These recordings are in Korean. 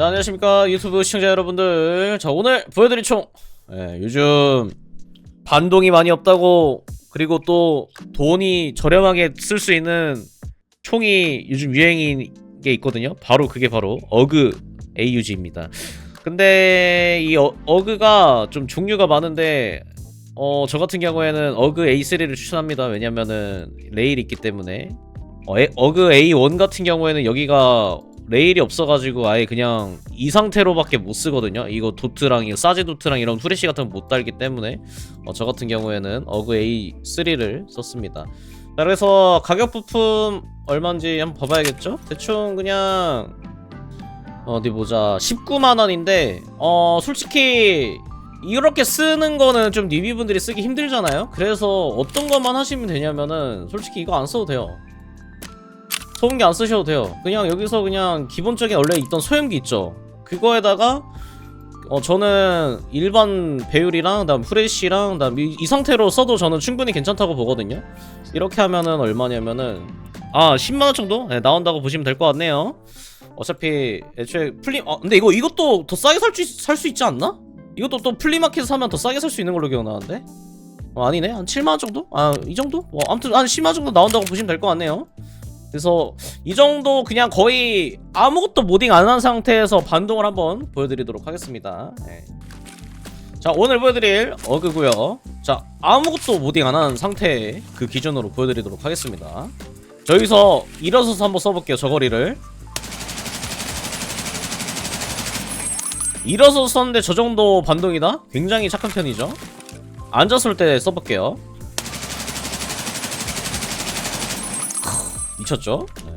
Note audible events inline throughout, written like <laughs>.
자, 안녕하십니까 유튜브 시청자 여러분들. 자 오늘 보여드릴 총 예, 요즘 반동이 많이 없다고 그리고 또 돈이 저렴하게 쓸 수 있는 총이 요즘 유행인 게 있거든요. 바로 그게 바로 어그 AUG입니다. 근데 이 어, 어그가 좀 종류가 많은데 어 저 같은 경우에는 어그 A3를 추천합니다. 왜냐면은 레일이 있기 때문에 어, 에- 어그 A1 같은 경우에는 여기가 레일이 없어가지고 아예 그냥 이 상태로밖에 못 쓰거든요. 이거 도트랑 이거 사제 도트랑 이런 후레쉬 같은 거 못 달기 때문에 어, 저 같은 경우에는 어그 A3를 썼습니다. 자, 그래서 가격 부품 얼마인지 한번 봐봐야겠죠? 대충 그냥 어디 보자 19만 원인데 어 솔직히 이렇게 쓰는 거는 좀 리뷰분들이 쓰기 힘들잖아요. 그래서 어떤 것만 하시면 되냐면은 솔직히 이거 안 써도 돼요. 소음기 안 쓰셔도 돼요. 그냥 여기서 그냥 기본적인 원래 있던 소염기 있죠. 그거에다가 어 저는 일반 배율이랑 그다음 후레쉬랑 그다음 이, 이 상태로 써도 저는 충분히 괜찮다고 보거든요. 이렇게 하면은 얼마냐면은 아 10만 원 정도 네, 나온다고 보시면 될 것 같네요. 어차피 애초에 플리 어 근데 이거 이것도 더 싸게 살 수 살 수 있지 않나? 이것도 또 플리마켓 사면 더 싸게 살 수 있는 걸로 기억나는데? 어, 아니네 한 7만 원 정도? 아 이 정도? 뭐 아무튼 한 10만 원 정도 나온다고 보시면 될 것 같네요. 그래서 이 정도 그냥 거의 아무것도 모딩 안 한 상태에서 반동을 한번 보여드리도록 하겠습니다. 네. 자 오늘 보여드릴 어그고요. 자 아무것도 모딩 안 한 상태 그 기준으로 보여드리도록 하겠습니다. 자, 여기서 일어서서 한번 써볼게요 저거리를. 일어서서 썼는데 저 정도 반동이다? 굉장히 착한 편이죠. 앉았을 때 써볼게요. 미쳤죠? 네.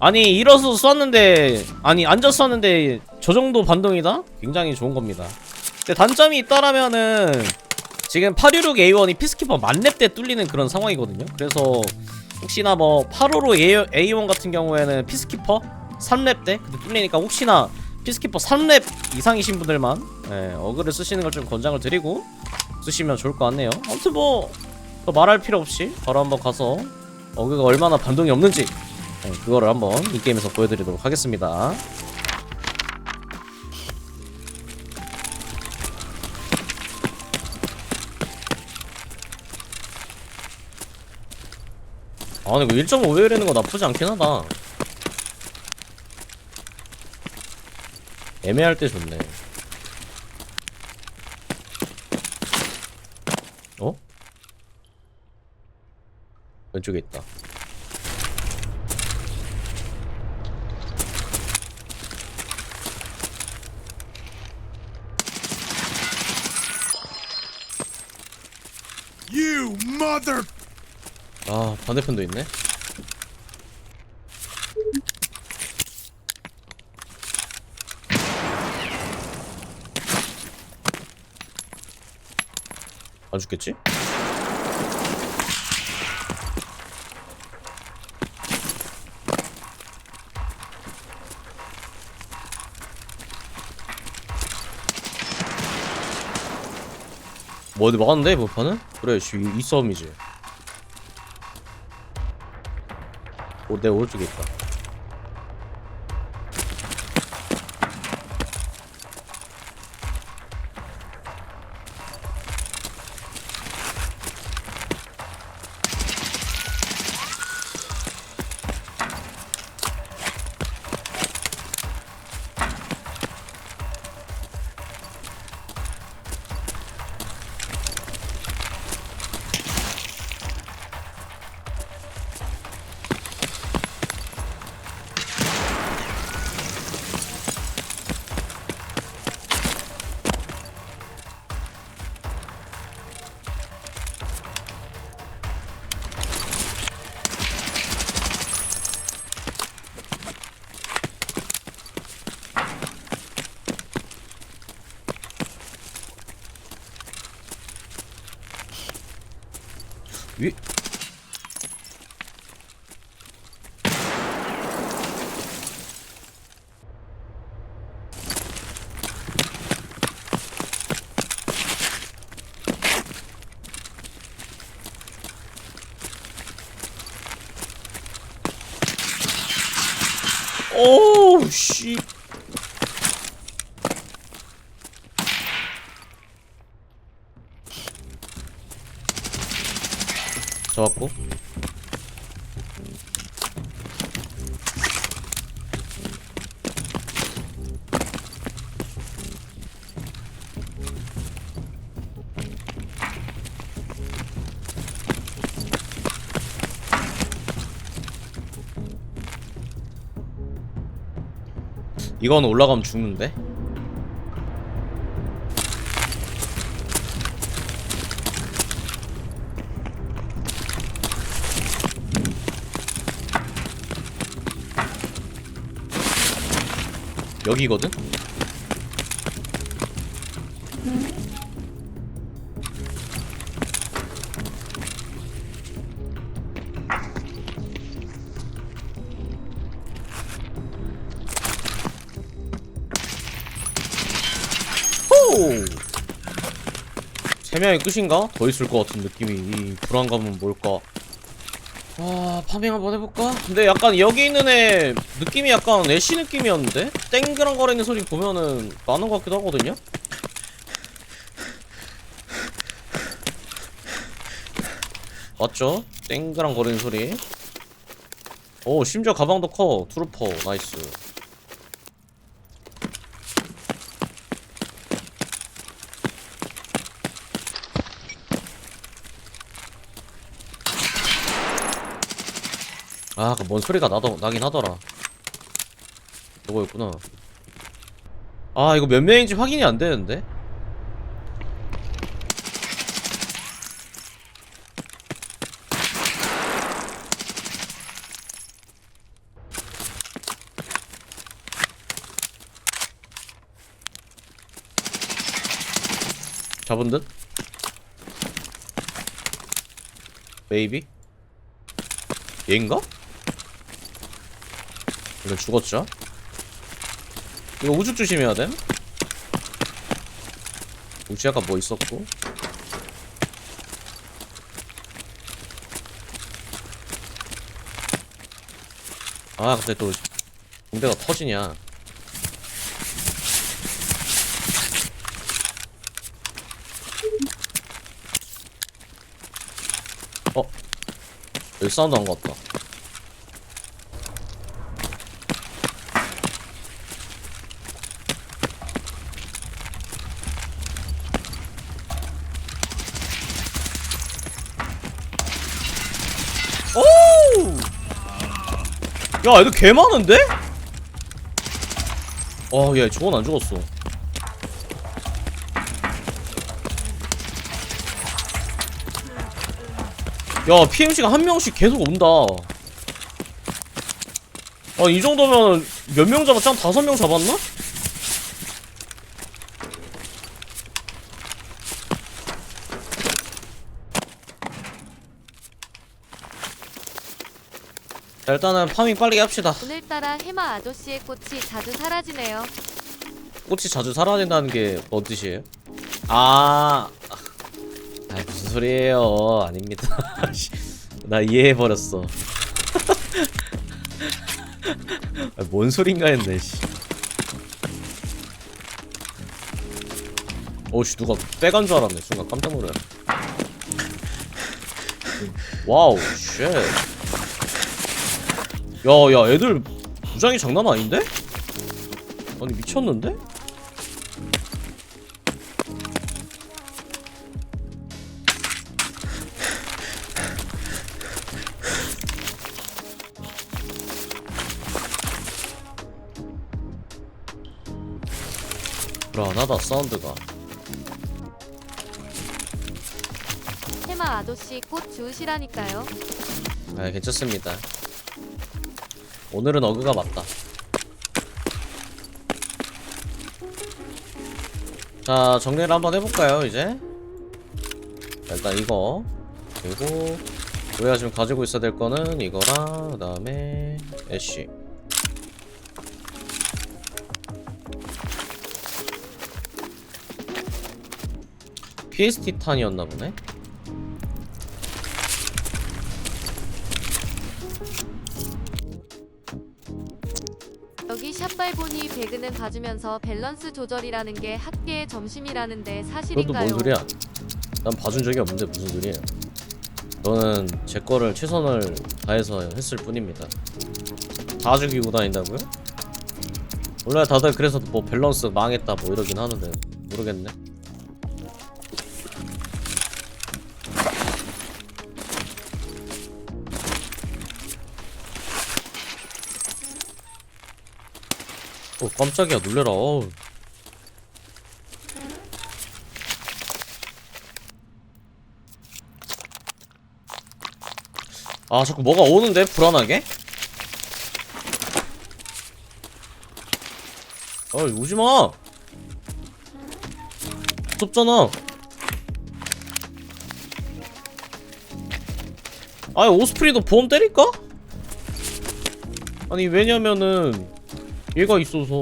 아니 일어서 쐈는데 아니 앉아 쐈는데 저 정도 반동이다? 굉장히 좋은 겁니다. 근데 단점이 있다라면은 지금 866A1이 피스키퍼 만렙 때 뚫리는 그런 상황이거든요. 그래서 혹시나 뭐 855 A1 같은 경우에는 피스키퍼 3렙 때 근데 뚫리니까 혹시나 피스키퍼 3렙 이상이신 분들만 예, 어그를 쓰시는 걸 좀 권장을 드리고 쓰시면 좋을 것 같네요. 아무튼 뭐 더 말할 필요 없이 바로 한번 가서 어그가 얼마나 반동이 없는지 네, 그거를 한번 이 게임에서 보여드리도록 하겠습니다. 아 근데 그 1.5배율이는 거 나쁘지 않긴 하다. 애매할 때 좋네. 어? 왼쪽에 있다. You mother! 아 반대편도 있네. 안 죽겠지? 뭐 어디 막았는데 못파는? 그래 씨, 이, 이 싸움이지 오, 내 오른쪽에 있다 씨. 잡았고 이건 올라가면 죽는데? 여기거든? 세 명이 끝인가? 더 있을 것 같은 느낌이 이 불안감은 뭘까? 아 파밍 한번 해볼까? 근데 약간 여기 있는 애 느낌이 약간 애쉬 느낌이었는데? 땡그랑거리는 소리 보면은 많은 것 같기도 하거든요? 맞죠? 땡그랑거리는 소리 오 심지어 가방도 커 트루퍼 나이스 아, 그 뭔 소리가 나도 나긴 하더라. 저거였구나. 아, 이거 몇 명인지 확인이 안 되는데. 잡은 듯? 베이비? 얘인가? 이거 죽었죠? 이거 우주 조심해야 됨? 우주 아까 뭐 있었고 아 근데 또 공대가 터지냐 어? 여기 사운드 한것 같다 오! 야, 애들 개 많은데? 어, 야, 저건 안 죽었어. 야, PMC가 한 명씩 계속 온다. 아, 이 정도면 몇 명 잡았지? 한 다섯 명 잡았나? 자, 일단은 파밍 빨리 합시다. 오늘따라 해마 아저씨의 꽃이 자주 사라지네요. 꽃이 자주 사라진다는 게 뭔 뜻이에요? 아, 아 무슨 소리예요? 아닙니다. <laughs> 나 이해해 버렸어. <laughs> 아, 뭔 소린가 했네. 씨. 오씨 누가 빼간 줄 알았네. 순간 깜짝 놀래. <laughs> 와우, 쉣. 야, 야, 애들 무장이 장난 아닌데? 아니 미쳤는데? 불안하다 사운드가 해마 아저씨 꽃 주우시라니까요. 아 괜찮습니다 오늘은 어그가 맞다. 자 정리를 한번 해볼까요 이제? 자, 일단 이거. 그리고 우리가 지금 가지고 있어야 될 거는 이거랑 그 다음에 애쉬. PST 탄이었나 보네 배그는 봐주면서 밸런스 조절이라는 게 학계의 점심이라는데 사실인가요? 뭔 소리야 난 봐준 적이 없는데 무슨 소리예요 저는 제 거를 최선을 다해서 했을 뿐입니다. 다 죽이고 다닌다고요? 원래 다들 그래서 뭐 밸런스 망했다 뭐 이러긴 하는데 모르겠네. 어 깜짝이야 놀래라. 아 자꾸 뭐가 오는데 불안하게? 어이 오지마 무섭잖아 아니 오스프리도 보험 때릴까? 아니 왜냐면은 얘가 있어서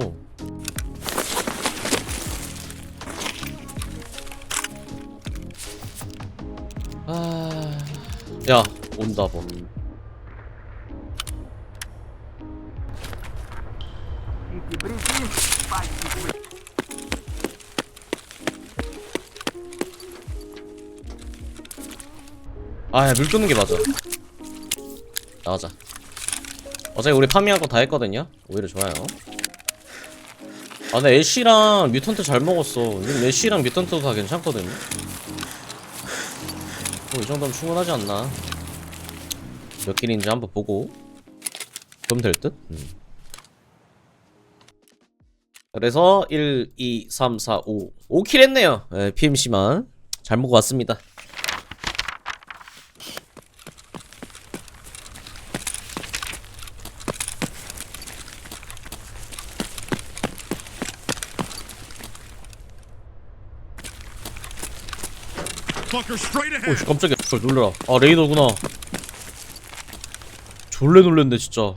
아... 야 온다 뭐 아, 물 끄는 게 맞아. 나가자. 어차피 우리 파밍할 거 다 했거든요? 오히려 좋아요. 아, 근데 애쉬랑 뮤턴트 잘 먹었어. 애쉬랑 뮤턴트도 다 괜찮거든요? 뭐, 이 정도면 충분하지 않나. 몇 킬인지 한번 보고. 그럼 될 듯? 음. 그래서 1, 2, 3, 4, 5. 5킬 했네요. 네, PMC만. 잘 먹고 왔습니다. 오, ahead. 씨, 깜짝이야. 저 놀래라. 아, 레이더구나. 졸래 놀랬네, 진짜.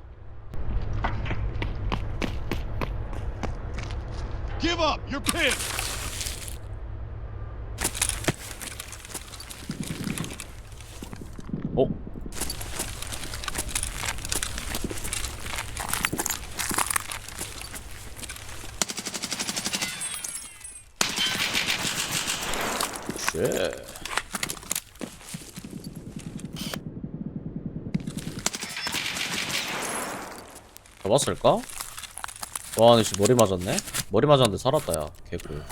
잡았을까? 와, 근데 씨 머리 맞았네? 머리 맞았는데 살았다, 야. 개꿀.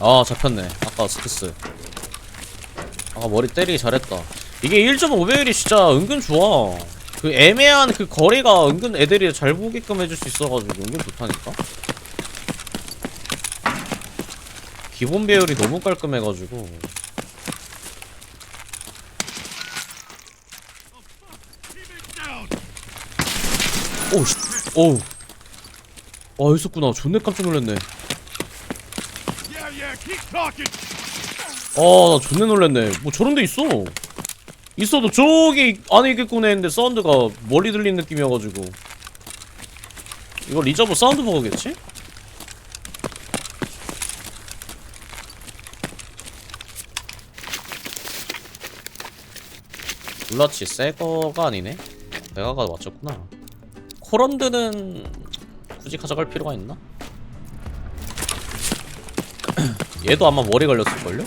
아, 잡혔네. 아까 스크스. 아까 머리 때리기 잘했다. 이게 1.5배율이 진짜 은근 좋아. 그 애매한 그 거리가 은근 애들이 잘 보게끔 해줄 수 있어가지고 은근 좋다니까? 기본 배율이 너무 깔끔해가지고. 오우, 씨. 오우. 아, 있었구나. 존내 깜짝 놀랐네. Yeah, yeah. Keep talking. 아, 나 존내 놀랐네. 뭐 저런 데 있어. 있어도 저기 안에 있겠구나 했는데 사운드가 멀리 들리는 느낌이어가지고. 이거 리저브 사운드 버거겠지? 블라치 새 거가 아니네? 내가 가도 맞췄구나. 코런드는 굳이 가져갈 필요가 있나? <clears throat> 얘도 아마 머리 걸렸을걸요?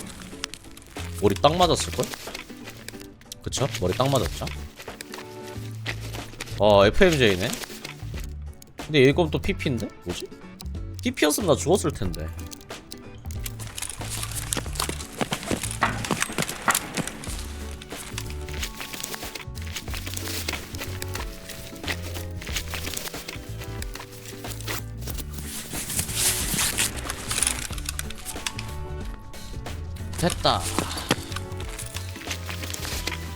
머리 딱 맞았을걸? 그쵸? 머리 딱 맞았죠? 아 FMJ네? 근데 이건 또 PP인데? 뭐지? PP였으면 나 죽었을 텐데 됐다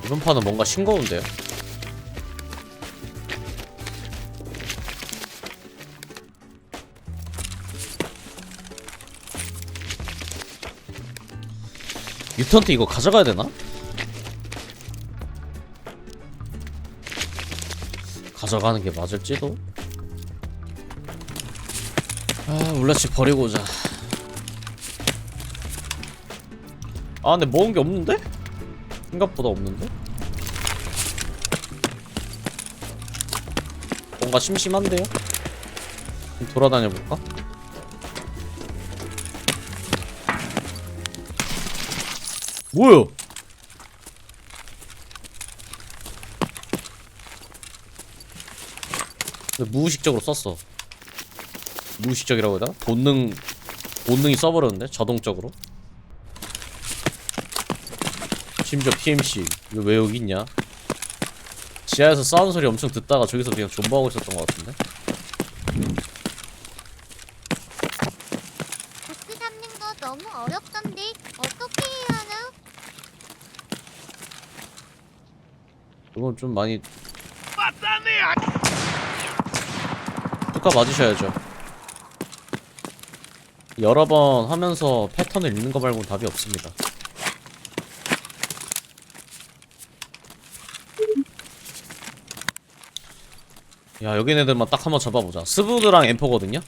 이번 판은 뭔가 싱거운데요? 유턴트 이거 가져가야 되나? 가져가는 게 맞을지도? 아, 울라치 버리고 오자. 아, 근데 먹은 게 없는데? 생각보다 없는데? 뭔가 심심한데요? 좀 돌아다녀 볼까? 뭐야? 근데 무의식적으로 썼어. 무의식적이라고 해야 되나? 본능 본능이 써버렸는데 자동적으로. 심지어 PMC 이거 왜 여기 있냐? 지하에서 싸우는 소리 엄청 듣다가 저기서 그냥 존버하고 있었던 것 같은데. 보스 잡는 거 너무 어렵던데 어떻게 해야 하나? 이건 좀 많이 뚜까 맞으셔야죠. 여러 번 하면서 패턴을 읽는 거 말고는 답이 없습니다. 야 여기 애들만 딱 한번 잡아보자. 스브드랑 엠퍼거든요.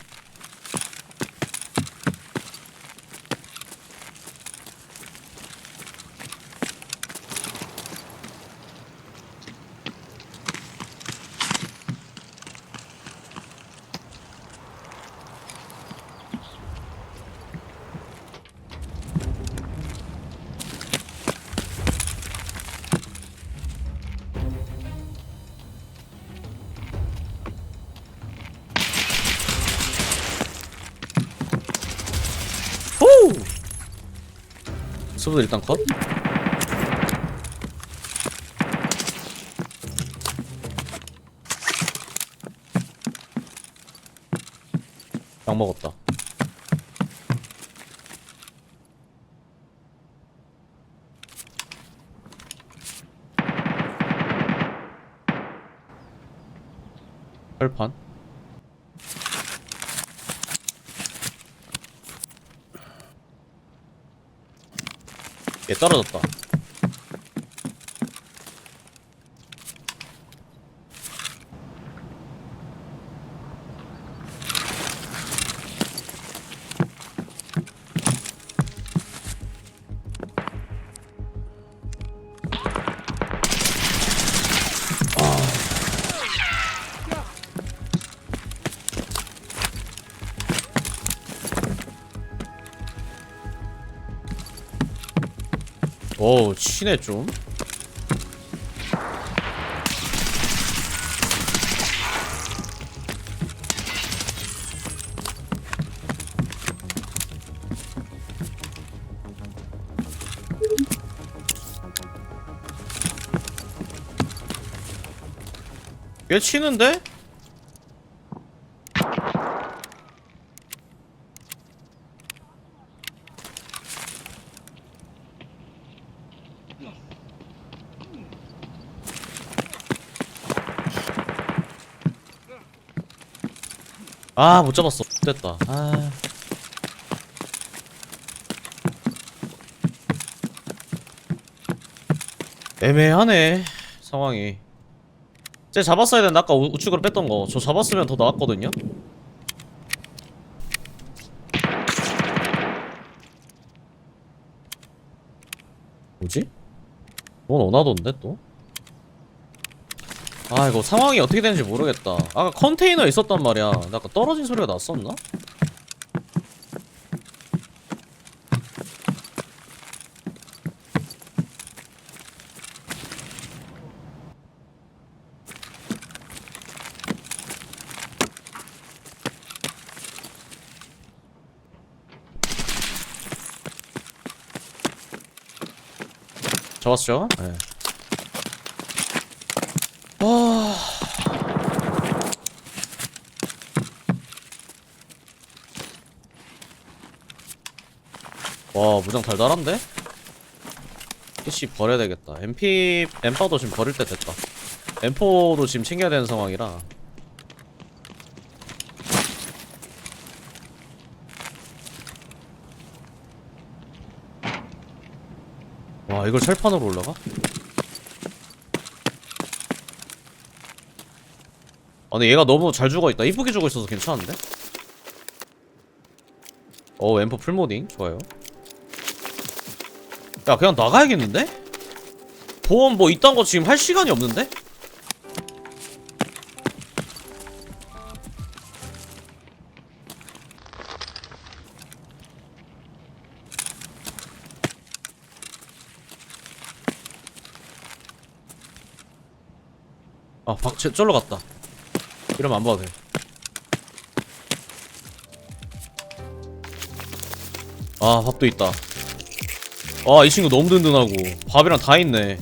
스브드 일단 컷. 약 먹었다. 혈판. 얘 떨어졌다. 오, 치네 좀. 얘 치는데? 아, 못 잡았어. 됐다. 아. 애매하네. 상황이. 쟤 잡았어야 되는데 아까 우- 우측으로 뺐던 거. 저 잡았으면 더 나았거든요. 뭐지? 뭔 원하던데 또? 아 이거 상황이 어떻게 되는지 모르겠다 아까 컨테이너 있었단 말이야 근데 아까 떨어진 소리가 났었나? 잡았죠? 네. 와, 무장 달달한데? PC 버려야 되겠다. MP, 엠파도 지금 버릴 때 됐다. M4도 지금 챙겨야 되는 상황이라. 와, 이걸 철판으로 올라가? 아 근데 얘가 너무 잘 죽어있다 이쁘게 죽어있어서 괜찮은데? 어 엠퍼 풀모딩 좋아요 야 그냥 나가야겠는데? 보험 뭐 이딴 거 지금 할 시간이 없는데? 아 박채 쫄러 갔다 이러면 안 봐도 돼 아, 밥도 있다. 아, 이 친구 너무 든든하고 밥이랑 다 있네.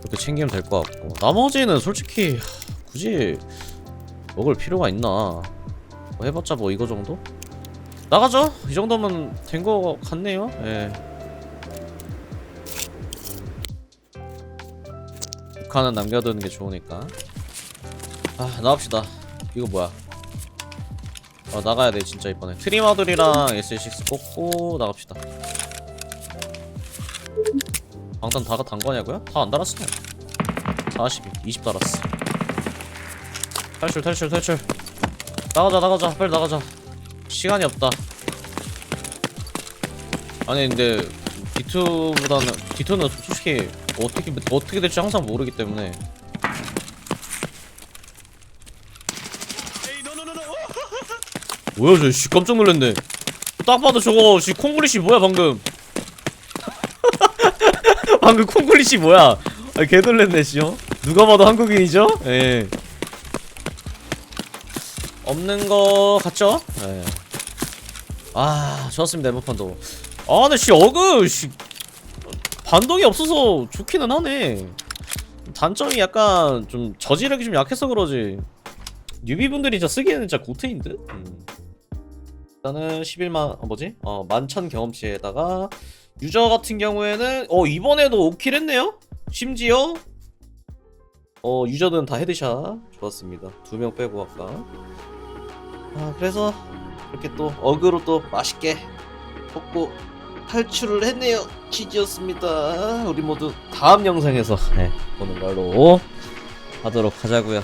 이렇게 챙기면 될 것 같고 나머지는 솔직히 하, 굳이 먹을 필요가 있나? 뭐 해봤자 뭐 이거 정도? 나가죠. 이 정도면 된거 같네요. 예. 북한은 남겨두는 게 좋으니까. 아, 나갑시다. 이거 뭐야? 아 나가야 돼 진짜 이번에 트리마들이랑 S6 꽂고 나갑시다 방탄 다가 단 거냐고요? 다 안 달았어요. 42, 20 달았어. 탈출 탈출 탈출. 나가자 나가자. 빨리 나가자. 시간이 없다. 아니 근데 D2보다는 D2는 솔직히 어떻게 어떻게 될지 항상 모르기 때문에. 뭐야 저씨 깜짝 놀랐네. 딱 봐도 저거 씨 콩글리시 뭐야 방금 방금 콩글리시 뭐야 아, 개 놀랬네 씨요 누가 봐도 한국인이죠? 예 없는 거 같죠? 예. 아 좋았습니다 에버판도 아 근데 씨 어그 씨 반동이 없어서 좋기는 하네 단점이 약간 좀 저지력이 좀 약해서 그러지 뉴비분들이 진짜 쓰기에는 진짜 고트인 듯? 음. 일단은 11만 어 뭐지? 어 만천 경험치에다가 유저 같은 경우에는 어 이번에도 5킬 했네요? 심지어? 어 유저들은 다 헤드샷. 좋았습니다. 두 명 빼고 아까. 아 그래서 이렇게 또 어그로 또 맛있게 뽑고 탈출을 했네요. 지지였습니다. 우리 모두 다음 영상에서 네, 보는 걸로 하도록 하자고요